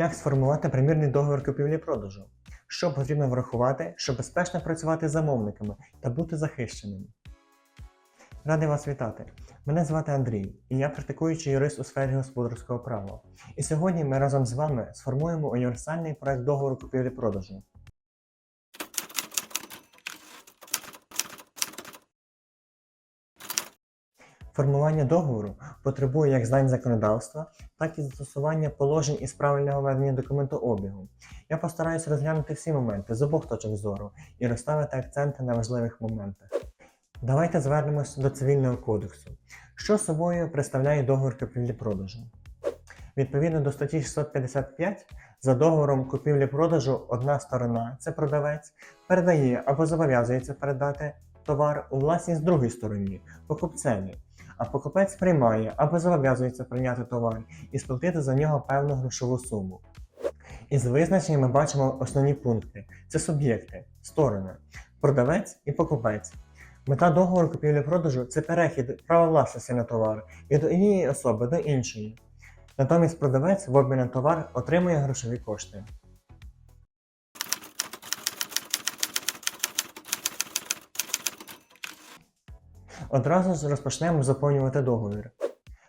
Як сформувати примірний договір купівлі-продажу? Що потрібно врахувати, щоб безпечно працювати з замовниками та бути захищеними? Радий вас вітати! Мене звати Андрій, і я практикуючий юрист у сфері господарського права. І сьогодні ми разом з вами сформуємо універсальний проект договору купівлі-продажу. Формування договору потребує як знань законодавства, так і застосування положень із правильного ведення документообігу. Я постараюся розглянути всі моменти з обох точок зору і розставити акценти на важливих моментах. Давайте звернемось до цивільного кодексу. Що собою представляє договір купівлі-продажу? Відповідно до статті 655, за договором купівлі-продажу одна сторона, це продавець, передає або зобов'язується передати товар у власність другій стороні, покупцеві, а покупець приймає або зобов'язується прийняти товар і сплатити за нього певну грошову суму. Із визначення ми бачимо основні пункти: це суб'єкти, сторони, продавець і покупець. Мета договору купівлі-продажу це перехід права власності на товар від однієї особи до іншої. Натомість продавець в обмін на товар отримує грошові кошти. Одразу ж розпочнемо заповнювати договір.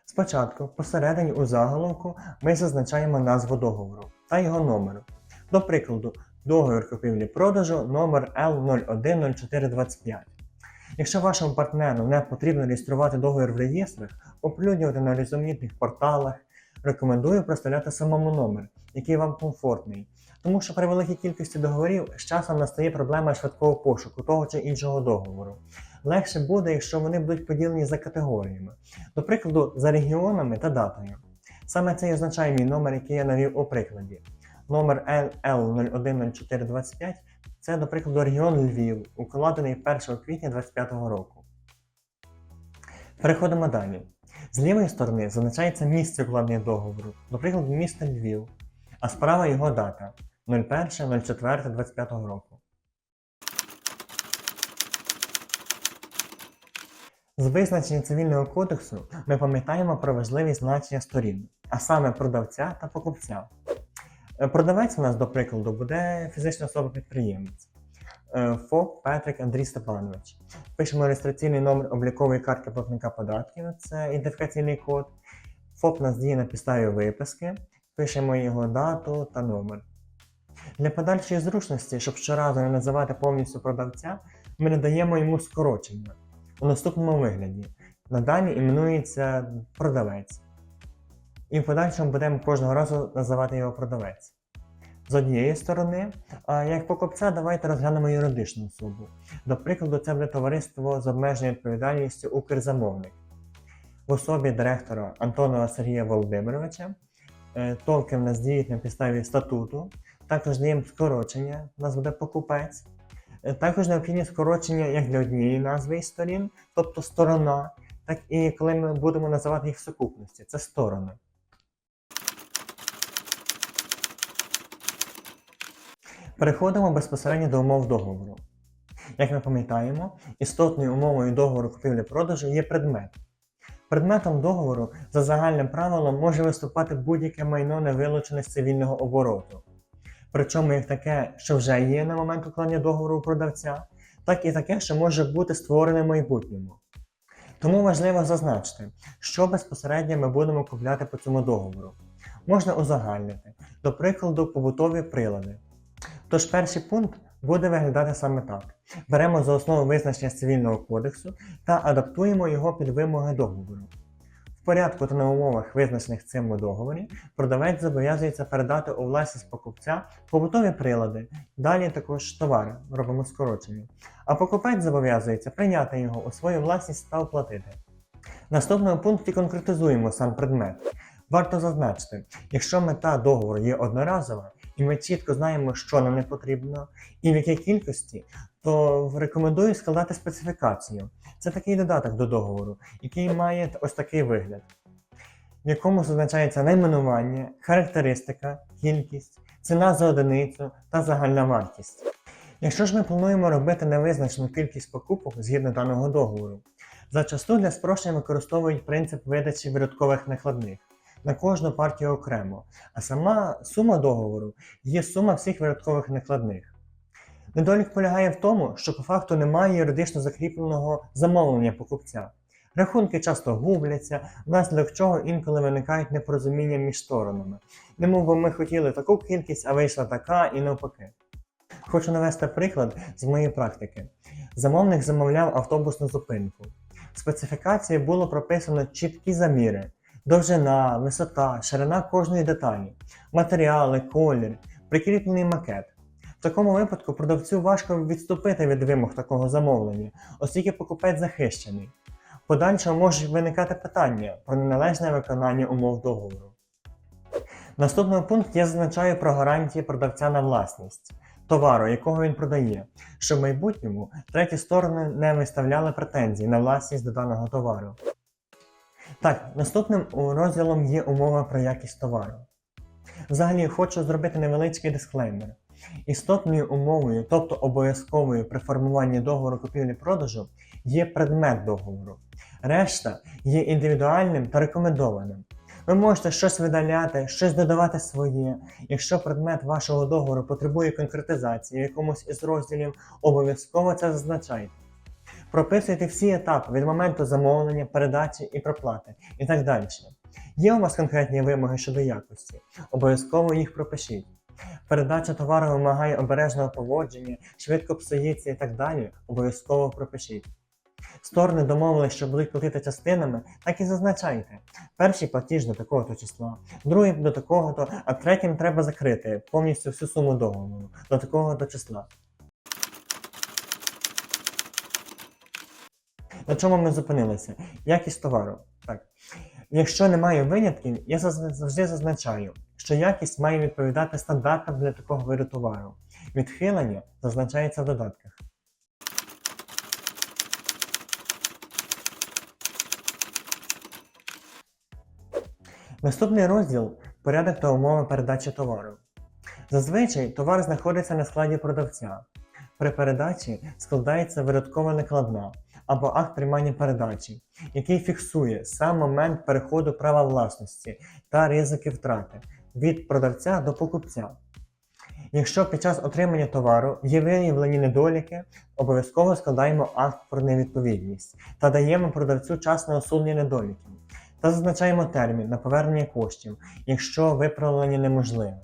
Спочатку, посередині у заголовку, ми зазначаємо назву договору та його номер. До прикладу, договір купівлі-продажу номер L010425. Якщо вашому партнеру не потрібно реєструвати договір в реєстрах, оприлюднювати на різноманітних порталах, рекомендую проставляти самому номер, який вам комфортний. Тому що при великій кількості договорів з часом настає проблема швидкого пошуку того чи іншого договору. Легше буде, якщо вони будуть поділені за категоріями, до прикладу, за регіонами та датою. Саме це і означає мій номер, який я навів у прикладі. Номер L010425 це, до прикладу, регіон Львів, укладений 1 квітня 2025 року. Переходимо далі. З лівої сторони зазначається місце укладення договору, до прикладу, місто Львів, а справа його дата 01.04.25 року. З визначення цивільного кодексу ми пам'ятаємо про важливість значення сторін, а саме продавця та покупця. Е, Продавець у нас, до прикладу, буде фізична особа-підприємець. Е, ФОП Петрик Андрій Степанович. Пишемо реєстраційний номер облікової картки платника податків, це ідентифікаційний код. ФОП нас діє на підставі виписки. Пишемо його дату та номер. Для подальшої зручності, щоб щоразу не називати повністю продавця, ми надаємо йому скорочення у наступному вигляді. Надалі іменується продавець. І в подальшому будемо кожного разу називати його продавець. З однієї сторони, як покупця, давайте розглянемо юридичну особу. До прикладу, це буде товариство з обмеженою відповідальністю Укрзамовник в особі директора Антонова Сергія Володимировича. Е, Толки в нас діють на підставі статуту. Також даємо скорочення, у нас буде покупець. Е, Також необхідні скорочення як для однієї назви із сторін, тобто сторона, так і коли ми будемо називати їх в сукупності, це сторони. Переходимо безпосередньо до умов договору. Як ми пам'ятаємо, істотною умовою договору купівлі-продажу є предмет. Предметом договору за загальним правилом може виступати будь-яке майно не вилучене з цивільного обороту. Причому як таке, що вже є на момент укладення договору у продавця, так і таке, що може бути створене в майбутньому. Тому важливо зазначити, що безпосередньо ми будемо купляти по цьому договору. Можна узагальнити, до прикладу, побутові прилади. Тож перший пункт буде виглядати саме так: беремо за основу визначення цивільного кодексу та адаптуємо його під вимоги договору. В порядку та на умовах, визначених цим у договорі, продавець зобов'язується передати у власність покупця побутові прилади, далі також товари, робимо скорочення. А покупець зобов'язується прийняти його у свою власність та оплатити. В наступному пункті конкретизуємо сам предмет. Варто зазначити, якщо мета договору є одноразова, і ми чітко знаємо, що нам не потрібно, і в якій кількості, то рекомендую складати специфікацію. Це такий додаток до договору, який має ось такий вигляд, в якому зазначається найменування, характеристика, кількість, ціна за одиницю та загальна вартість. Якщо ж ми плануємо робити невизначену кількість покупок згідно даного договору, зачасту для спрощення використовують принцип видачі вирядкових накладних. На кожну партію окремо, а сама сума договору є сума всіх видаткових накладних. Недолік полягає в тому, що по факту немає юридично закріпленого замовлення покупця. Рахунки часто губляться, внаслідок чого інколи виникають непорозуміння між сторонами. Немов би ми хотіли таку кількість, а вийшла така і навпаки. Хочу навести приклад з моєї практики. Замовник замовляв автобусну зупинку. В специфікації було прописано чіткі заміри, довжина, висота, ширина кожної деталі, матеріали, колір, прикріплений макет. В такому випадку продавцю важко відступити від вимог такого замовлення, оскільки покупець захищений. В подальшому можуть виникати питання про неналежне виконання умов договору. Наступний пункт я зазначаю про гарантії продавця на власність товару, якого він продає, щоб в майбутньому треті сторони не виставляли претензій на власність до даного товару. Так, наступним розділом є умова про якість товару. Взагалі хочу зробити невеличкий дисклеймер. Істотною умовою, тобто обов'язковою при формуванні договору купівлі-продажу, є предмет договору. Решта є індивідуальним та рекомендованим. Ви можете щось видаляти, щось додавати своє. Якщо предмет вашого договору потребує конкретизації в якомусь із розділів, обов'язково це зазначайте. Прописуйте всі етапи від моменту замовлення, передачі і проплати і так далі. Є у вас конкретні вимоги щодо якості, обов'язково їх пропишіть. Передача товару вимагає обережного поводження, швидко псується і так далі, обов'язково пропишіть. Сторони домовились, що будуть платити частинами, так і зазначайте. Перший платіж до такого-то числа, другий до такого-то, а третім треба закрити повністю всю суму договору до такого-то числа. На чому ми зупинилися? Якість товару. Так. Якщо немає винятків, я завжди зазначаю, що якість має відповідати стандартам для такого виду товару. Відхилення зазначається в додатках. Наступний розділ порядок та умови передачі товару. Зазвичай товар знаходиться на складі продавця. При передачі складається видаткова накладна або акт приймання передачі, який фіксує сам момент переходу права власності та ризики втрати від продавця до покупця. Якщо під час отримання товару є виявлені недоліки, обов'язково складаємо акт про невідповідність та даємо продавцю час на усунення недоліків та зазначаємо термін на повернення коштів, якщо виправлення неможливе.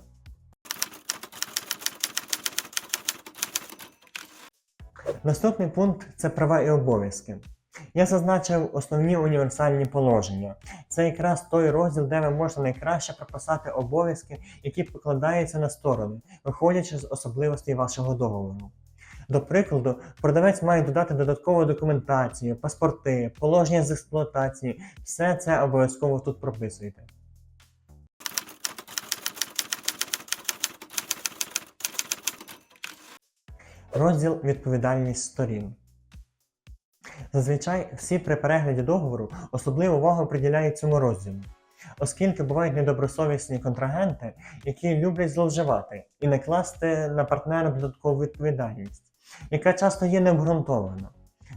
Наступний пункт це права і обов'язки. Я зазначив основні універсальні положення. Це якраз той розділ, де ви можете найкраще прописати обов'язки, які покладаються на сторони, виходячи з особливостей вашого договору. До прикладу, продавець має додати додаткову документацію, паспорти, положення з експлуатації. Все це обов'язково тут прописуйте. Розділ відповідальність сторін. Зазвичай всі при перегляді договору особливу увагу приділяють цьому розділу, оскільки бувають недобросовісні контрагенти, які люблять зловживати і не класти на партнера додаткову відповідальність, яка часто є необґрунтована.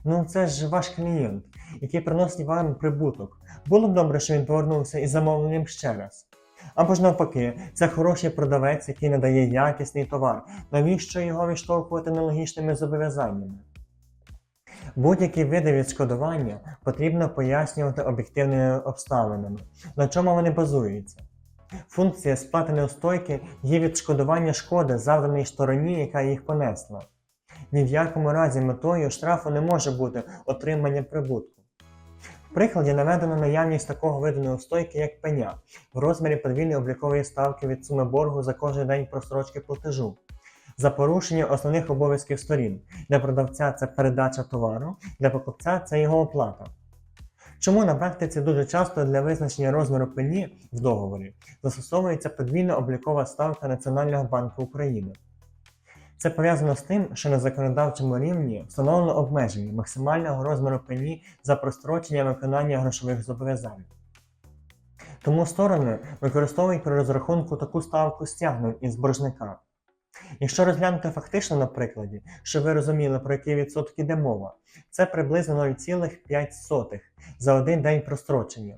Ну це ж ваш клієнт, який приносить вам прибуток. Було б добре, що він повернувся із замовленням ще раз. Або ж навпаки, це хороший продавець, який надає якісний товар. Навіщо його відштовхувати нелогічними зобов'язаннями? Будь-які види відшкодування потрібно пояснювати об'єктивними обставинами, на чому вони базуються. Функція сплати неустойки є відшкодування шкоди завданої стороні, яка їх понесла. Ні в якому разі метою штрафу не може бути отримання прибутку. В прикладі наведено наявність такого виду неустойки, як пеня, в розмірі подвійної облікової ставки від суми боргу за кожен день просрочки платежу, за порушення основних обов'язків сторін. Для продавця це передача товару, для покупця це його оплата. Чому на практиці дуже часто для визначення розміру пені в договорі застосовується подвійна облікова ставка Національного банку України? Це пов'язано з тим, що на законодавчому рівні встановлено обмеження максимального розміру пені за прострочення виконання грошових зобов'язань. Тому сторони використовують при розрахунку таку ставку стягнень із боржника. Якщо розглянути фактично на прикладі, щоб ви розуміли, про які відсотки йде мова, це приблизно 0,5 за один день прострочення.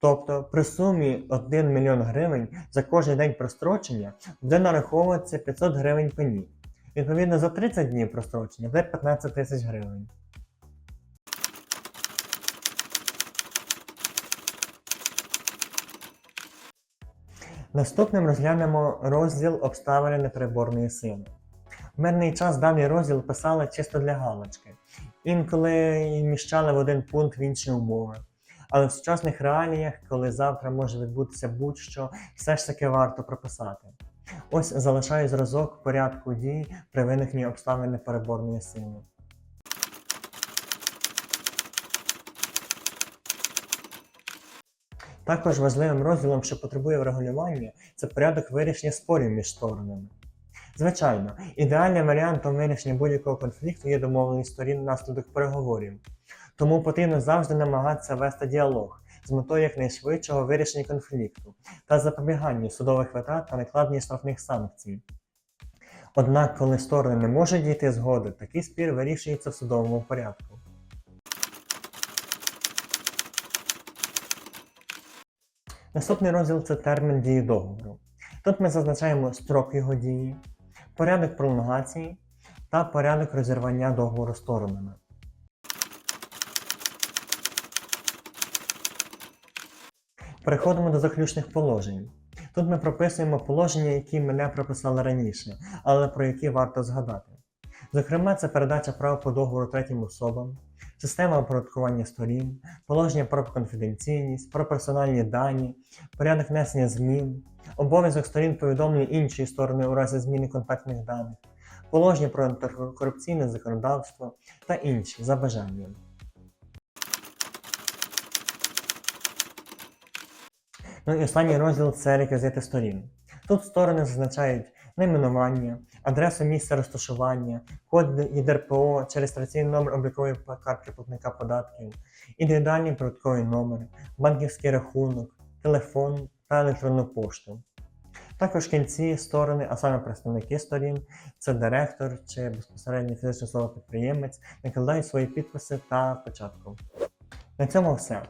Тобто при сумі 1 мільйон гривень за кожен день прострочення буде нараховуватися 500 гривень пені. Відповідно, за 30 днів прострочення буде 15 тисяч гривень. Наступним розглянемо розділ обставини непереборної сили. В мирний час даний розділ писали чисто для галочки, інколи і вміщали в один пункт в інші умови. Але в сучасних реаліях, коли завтра може відбутися будь-що, все ж таки варто прописати. Ось залишаю зразок порядку дій при виникненні обставин непереборної сили. Також важливим розділом, що потребує врегулювання, це порядок вирішення спорів між сторонами. Звичайно, ідеальним варіантом вирішення будь-якого конфлікту є домовленість сторін внаслідок переговорів. Тому потрібно завжди намагатися вести діалог з метою якнайшвидшого вирішення конфлікту та запобігання судових витрат та накладення штрафних санкцій. Однак, коли сторони не можуть дійти згоди, такий спір вирішується в судовому порядку. Наступний розділ це термін дії договору. Тут ми зазначаємо строк його дії, порядок пролонгації та порядок розірвання договору сторонами. Переходимо до заключних положень. Тут ми прописуємо положення, які ми не прописали раніше, але про які варто згадати. Зокрема, це передача прав по договору третім особам, система оподаткування сторін, положення про конфіденційність, про персональні дані, порядок внесення змін, обов'язок сторін повідомлення іншої сторони у разі зміни контактних даних, положення про антикорупційне законодавство та інші за бажанням. Ну і останній розділ це реквізити сторін. Тут сторони зазначають найменування, адресу місця розташування, код ЄДРПО чи реєстраційний номер облікової картки платника податків, індивідуальний податковий номер, банківський рахунок, телефон та електронну пошту. Також кінці сторони, а саме представники сторін, це директор чи безпосередньо фізичне слово підприємець, накладають свої підписи та початку. На цьому все.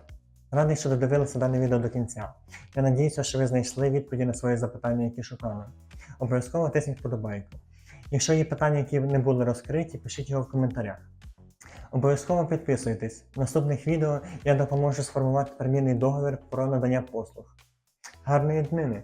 Радий, що додивилися дане відео до кінця. Я надіюся, що ви знайшли відповіді на свої запитання, які шукали. Обов'язково тисніть вподобайку. Якщо є питання, які не були розкриті, пишіть його в коментарях. Обов'язково підписуйтесь. В наступних відео я допоможу сформувати термінний договір про надання послуг. Гарної днини!